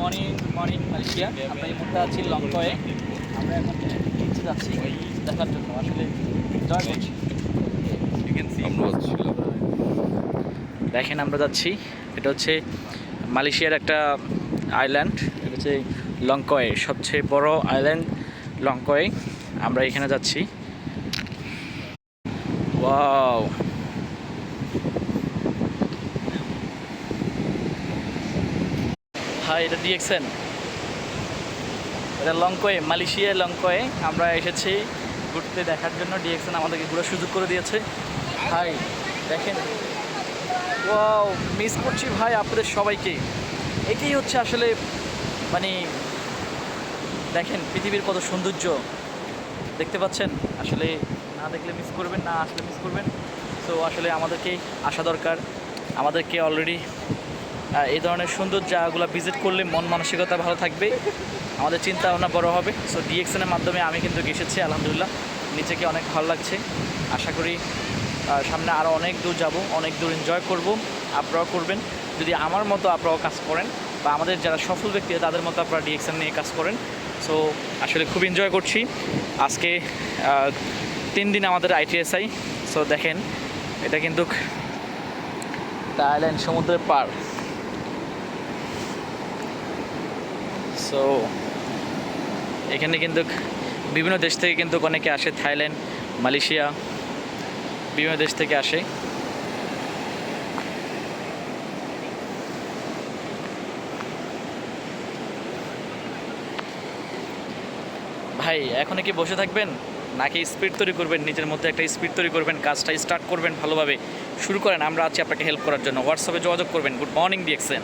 Morning morning Malaysia আমরা এই মুহূর্তে আছি লঙ্কয়ে আমরা এখন নিচে যাচ্ছি দেখার জন্য। আসলে জয় করছি। দেখেন আমরা যাচ্ছি। এটা হচ্ছে মালয়েশিয়ার একটা আইল্যান্ড এটা হচ্ছে লঙ্কয়ে সবচেয়ে বড় আইল্যান্ড লঙ্কয়ে আমরা এখানে যাচ্ছি। ওয়াও হাই এটা ডিএক্সএন এটা লঙ্কয়ে মালয়েশিয়া লঙ্কয়ে আমরা এসেছি ঘুরতে দেখার জন্য। ডিএক্সএন আমাদেরকে ঘুরে সুযোগ করে দিয়েছে। হাই দেখেন। ওয়াও, মিস করছি ভাই আপনাদের সবাইকে। এটাই হচ্ছে আসলে মানে দেখেন পৃথিবীর কত সৌন্দর্য। দেখতে পাচ্ছেন? আসলে না দেখলে মিস করবেন, না আসলে মিস করবেন। তো আসলে আমাদেরকে আসা দরকার। আমাদেরকে অলরেডি এই ধরনের সুন্দর জায়গাগুলো ভিজিট করলে মন মানসিকতা ভালো থাকবে। আমাদের চিন্তা ভাবনা বড় হবে। সো ডিএক্সএনের মাধ্যমে আমি কিন্তু এসেছি, আলহামদুলিল্লাহ। নিজেকে অনেক ভালো লাগছে। আশা করি সামনে আরও অনেক দূর যাব, অনেক দূর এনজয় করব, আপনারাও করবেন। যদি আমার মতো আপনারাও কাজ করেন বা আমাদের যারা সফল ব্যক্তি, তাদের মতো আপনারা ডিএক্সএন নিয়ে কাজ করেন। সো আসলে খুব এনজয় করছি। আজকে তিন দিন আমাদের আইটিএসআই সো দেখেন, এটা কিন্তু থাইল্যান্ড সমুদ্রের পার সো এখানে কিন্তু বিভিন্ন দেশ থেকে কিন্তু অনেকে আসে, থাইল্যান্ড, মালয়েশিয়া, বিভিন্ন দেশ থেকে আসে। ভাই, এখন কি বসে থাকবেন? নাকি স্পিড তৈরি করবেন, নিজের মধ্যে একটা স্পিড তৈরি করবেন, কাজটা স্টার্ট করবেন ভালোভাবে? শুরু করেন, আমরা আছি আপনাকে হেল্প করার জন্য। হোয়াটসঅ্যাপে যোগাযোগ করবেন। Good morning ডিএক্সেন